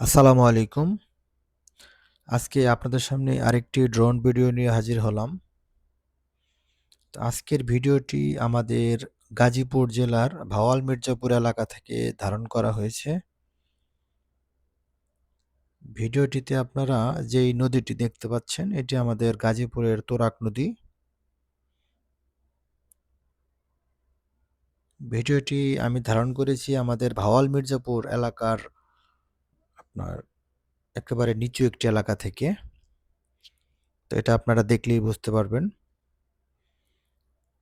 আসসালামু আলাইকুম। আজকে আপনাদের সামনে আরেকটি ড্রোন ভিডিও নিয়ে হাজির হলাম। আজকের ভিডিওটি আমাদের গাজীপুর জেলার ভাওয়াল মির্জাপুর এলাকা থেকে ধারণ করা হয়েছে। ভিডিওটিতে আপনারা যেই নদীটি দেখতে পাচ্ছেন, এটি আমাদের গাজীপুরের তোরাক নদী। ভিডিওটি আমি ধারণ করেছি আমাদের ভাওয়াল মির্জাপুর এলাকার আপনার একেবারে নিচু একটি এলাকা থেকে। তো এটা আপনারা দেখলেই বুঝতে পারবেন।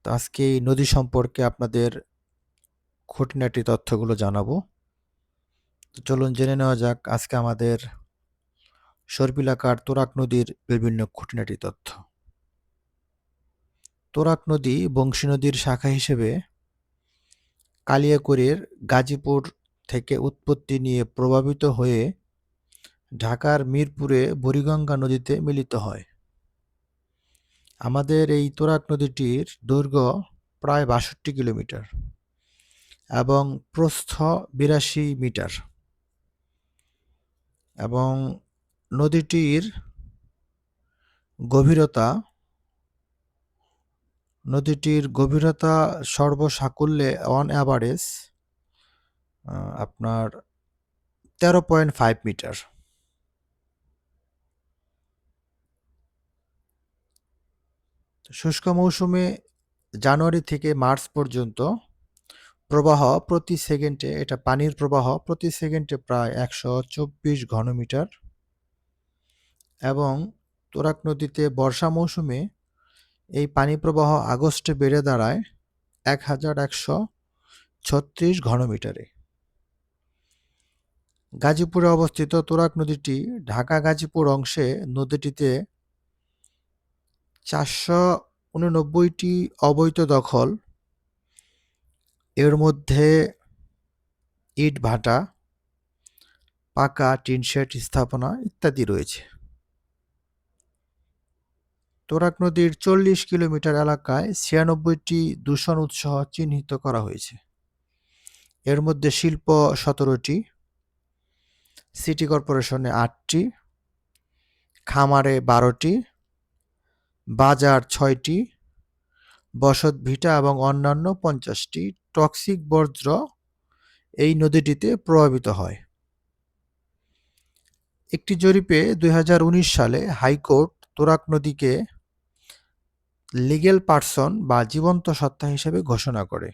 তো আজকে এই নদী সম্পর্কে আপনাদের খুঁটিনাটি তথ্যগুলো জানাব। তো চলুন জেনে নেওয়া যাক আজকে আমাদের সর্পিলাকার তোরাক নদীর বিভিন্ন খুঁটিনাটি তথ্য। তোরাক নদী বংশী নদীর শাখা হিসেবে কালিয়াকুরের গাজীপুর থেকে উৎপত্তি নিয়ে প্রভাবিত হয়ে ঢাকার মিরপুরে বুড়িগঙ্গা নদীতে মিলিত হয়। আমাদের এই তোরাক নদীটির দৈর্ঘ্য প্রায় বাষট্টি কিলোমিটার এবং প্রস্থ বিরাশি মিটার এবং নদীটির গভীরতা নদীটির গভীরতা সর্বসাকুল্যে অন অ্যাভারেজ আপনার তেরো পয়েন্ট ফাইভ মিটার শুষ্ক মৌসুমে জানুয়ারি থেকে মার্চ পর্যন্ত প্রবাহ প্রতি সেকেন্ডে, এটা পানির প্রবাহ প্রতি সেকেন্ডে প্রায় একশো চব্বিশ ঘনমিটার এবং তোরাক নদীতে বর্ষা মৌসুমে এই পানি প্রবাহ আগস্টে বেড়ে দাঁড়ায় এক হাজার একশো ছত্রিশ ঘনমিটারে। গাজীপুরে অবস্থিত তোরাক নদীটি ঢাকা গাজীপুর অংশে নদীটিতে চারশো উননব্বইটি অবৈধ দখল, এর মধ্যে ইট ভাটা, পাকা টিনশেড স্থাপনা ইত্যাদি রয়েছে। তোরাক নদীর চল্লিশ কিলোমিটার এলাকায় ছিয়ানব্বইটি দূষণ উৎস চিহ্নিত করা হয়েছে। এর মধ্যে শিল্প সতেরোটি, সিটি কর্পোরেশনে আটটি, খামারে বারোটি বাজার ছয়টি, বসত ভিটা এবং অন্যান্য পঞ্চাশটি, টক্সিক বর্জ্য এই নদীটিতে প্রভাবিত হয়। একটি জরিপে দু হাজার উনিশ সালে হাইকোর্ট তোরাক নদীকে লিগেল পার্সন বা জীবন্ত সত্তা হিসেবে ঘোষণা করে।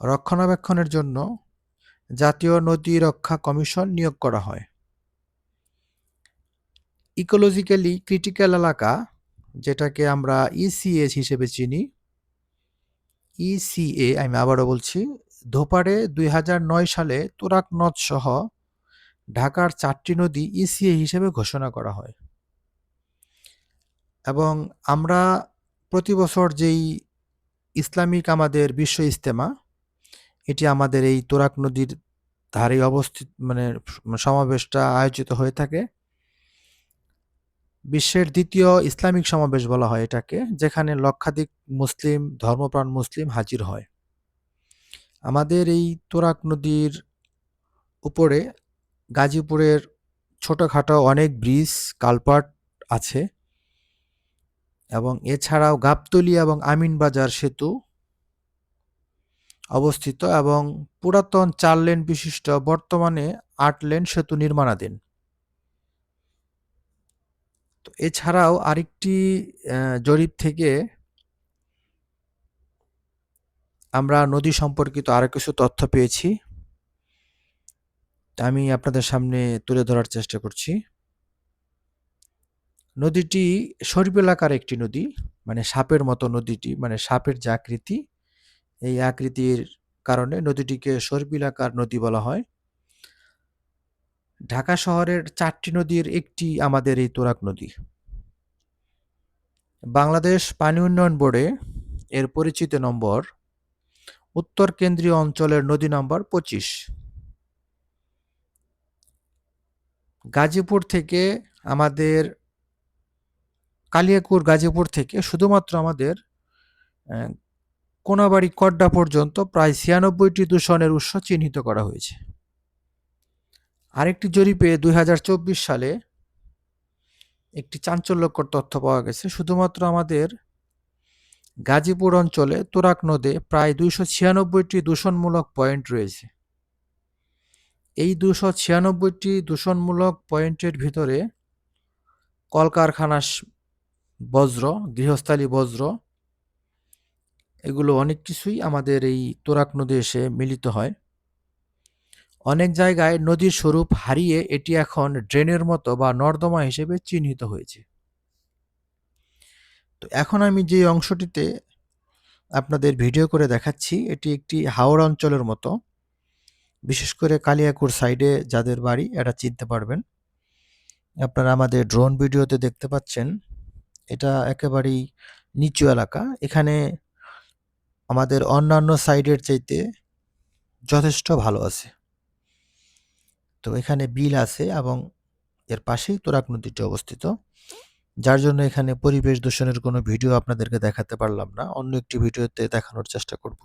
রক্ষণাবেক্ষণের জন্য জাতীয় নদী রক্ষা কমিশন নিয়োগ করা হয়। ইকোলজিক্যালি ক্রিটিক্যাল এলাকা যেটাকে আমরা ইসিএস হিসেবে চিনি। ইসিএ আমি আবারও বলছি ধোপারে দুই হাজার নয় সালে তুরাক নদ সহ ঢাকার চারটি নদী ইসিএ হিসেবে ঘোষণা করা হয়। এবং আমরা প্রতি বছর যেই ইসলামিক আমাদের বিশ্ব ইস্তেমা এটি আমাদের এই তোরাক নদীর ধারে অবস্থিত মানে সমাবেশটা আয়োজিত হয়ে থাকে। বিশ্বের দ্বিতীয় ইসলামিক সমাবেশ বলা হয় এটাকে, যেখানে লক্ষাধিক মুসলিম, ধর্মপ্রাণ মুসলিম হাজির হয়। আমাদের এই তোরাক নদীর উপরে, গাজীপুরের ছোটোখাটো অনেক ব্রিজ, কালপাট আছে এবং এছাড়াও গাবতলি এবং আমিনবাজার সেতু অবস্থিত এবং পুরাতন চার লেন বিশিষ্ট, বর্তমানে আট লেন সেতু নির্মাণাধীন। এছাড়াও আরেকটি জরিপ থেকে আমরা নদী সম্পর্কিত আরও কিছু তথ্য পেয়েছি। আমি আপনাদের সামনে তুলে ধরার চেষ্টা করছি। নদীটি সর্পিলাকার একটি নদী মানে সাপের মতো নদীটি মানে সাপের যে আকৃতি, এই আকৃতির কারণে নদীটিকে সর্পিলাকার নদী বলা হয়। ঢাকা শহরের চারটি নদীর একটি আমাদের এই তোরাক নদী। বাংলাদেশ পানি উন্নয়ন বোর্ডে এর পরিচিত নম্বর উত্তর কেন্দ্রীয় অঞ্চলের নদী নম্বর পঁচিশ। গাজীপুর থেকে আমাদের, কালিয়াকুর গাজীপুর থেকে শুধুমাত্র আমাদের কোনাবাড়ি কড্ডা পর্যন্ত প্রায় ছিয়ানব্বইটি দূষণের উৎস চিহ্নিত করা হয়েছে। আরেকটি জরিপে দুই হাজার চব্বিশ সালে একটি চাঞ্চল্যকর তথ্য পাওয়া গেছে। শুধুমাত্র আমাদের গাজীপুর অঞ্চলে তোরাক নদে প্রায় দুইশো ছিয়ানব্বইটি দূষণমূলক পয়েন্ট রয়েছে। এই দুশো ছিয়ানব্বইটি দূষণমূলক পয়েন্টের ভিতরে কলকারখানা বজ্র, গৃহস্থালী বজ্র, এগুলো অনেক কিছুই আমাদের এই তোরাক নদী এসে মিলিত হয়। অনেক জায়গায় নদীর স্বরূপ হারিয়ে এটি এখন ড্রেনের মতো বা নর্দমা হিসেবে চিহ্নিত হয়েছে। তো এখন আমি যে অংশটিতে আপনাদের ভিডিও করে দেখাচ্ছি, এটি একটি হাওড় অঞ্চলের মতো। বিশেষ করে কালিয়াকুর সাইডে যাদের বাড়ি এটা চিনতে পারবেন। আপনারা আমাদের ড্রোন ভিডিওতে দেখতে পাচ্ছেন। এটা একেবারেই নিচু এলাকা। এখানে আমাদের অন্যান্য সাইডের চাইতে যথেষ্ট ভালো আছে। তো এখানে বিল আছে এবং এর পাশেই তোরাক নদীটি অবস্থিত। যার জন্য এখানে পরিবেশ দূষণের কোনো ভিডিও আপনাদেরকে দেখাতে পারলাম না, অন্য একটি ভিডিওতে দেখানোর চেষ্টা করব।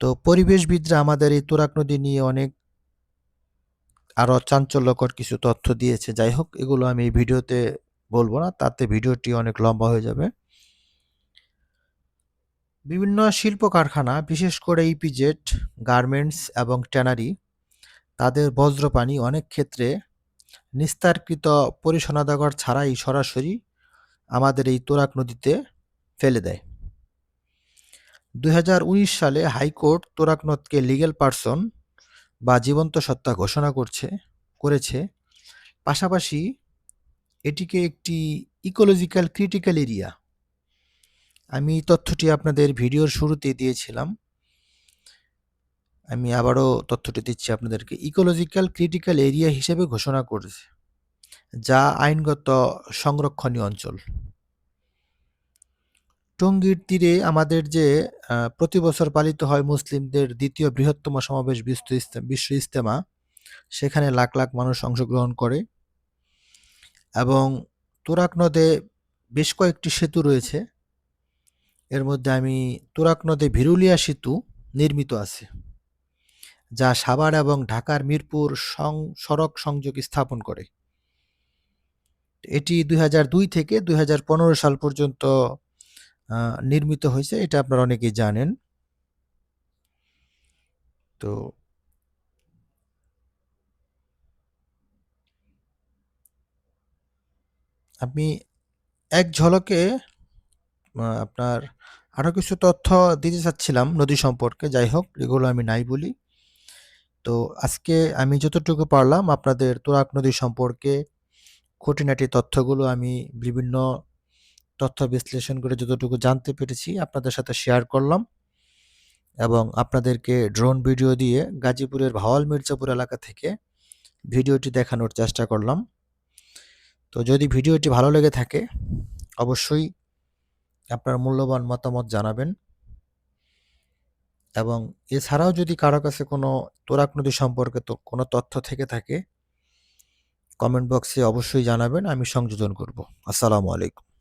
তো পরিবেশবিদরা আমাদের এই তোরাক নদী নিয়ে অনেক আরও চাঞ্চল্যকর কিছু তথ্য দিয়েছে। যাই হোক, এগুলো আমি এই ভিডিওতে বলব না, তাতে ভিডিওটি অনেক লম্বা হয়ে যাবে। বিভিন্ন শিল্প কারখানা বিশেষ করে ইপিজেড গার্মেন্টস এবং ট্যানারি তাদের বজ্রপানি অনেক ক্ষেত্রে নিস্তারকৃত পরিসনাদাগর ছাড়াই সরাসরি আমাদের এই তোরাক নদীতে ফেলে দেয়। দু হাজার উনিশ সালে হাইকোর্ট তোরাক নদকে লিগেল পার্সন বা জীবন্ত সত্তা ঘোষণা করছে, করেছে। পাশাপাশি এটিকে একটি ইকোলজিক্যাল ক্রিটিক্যাল এরিয়া। আমি তথ্যটি আপনাদের ভিডিওর শুরুতে দিয়েছিলাম। আমি আবারও তথ্যটি দিচ্ছি আপনাদেরকে। ইকোলজিক্যাল ক্রিটিক্যাল এরিয়া হিসেবে ঘোষণা করেছে, যা আইনগত সংরক্ষণীয় অঞ্চল। টঙ্গীর তীরে আমাদের যে প্রতি বছর পালিত হয় মুসলিমদের দ্বিতীয় বৃহত্তম সমাবেশ বিশ্ব বিশ্ব ইস্তেমা সেখানে লাখ লাখ মানুষ অংশগ্রহণ করে এবং তুরাক নদে বেশ কয়েকটি সেতু রয়েছে। এর মধ্যে আমি তুরাক নদে ভিরুলিয়া সেতু নির্মিত আছে। যা সাভার এবং ঢাকার মিরপুর সং, সড়ক সংযোগ স্থাপন করে। এটি দুই হাজার দুই থেকে দুই হাজার পনেরো সাল পর্যন্ত নির্মিত হয়েছে, এটা আপনারা অনেকেই জানেন। তো আমি এক ঝলকে আপনার আরও কিছু তথ্য দিতে চাচ্ছিলাম নদী সম্পর্কে, যাই হোক, এগুলো আমি নাই বলি। তো আজকে আমি যতটুকু পারলাম আপনাদের তোরাক নদী সম্পর্কে, খুঁটিনাটি তথ্যগুলো আমি বিভিন্ন তথ্য বিশ্লেষণ করে যতটুকু জানতে পেরেছি আপনাদের সাথে শেয়ার করলাম এবং আপনাদেরকে ড্রোন ভিডিও দিয়ে গাজীপুরের ভাওয়াল মির্জাপুর এলাকা থেকে ভিডিওটি দেখানোর চেষ্টা করলাম। তো যদি ভিডিওটি ভালো লেগে থাকে, অবশ্যই আপনার মূল্যবান মতামত জানাবেন। এবং এছাড়াও যদি কারও কাছে কোনো তোরাক নদী সম্পর্কে তো কোনো তথ্য থেকে থাকে কমেন্ট বক্সে অবশ্যই জানাবেন, আমি সংযোজন করব। আসসালামু আলাইকুম।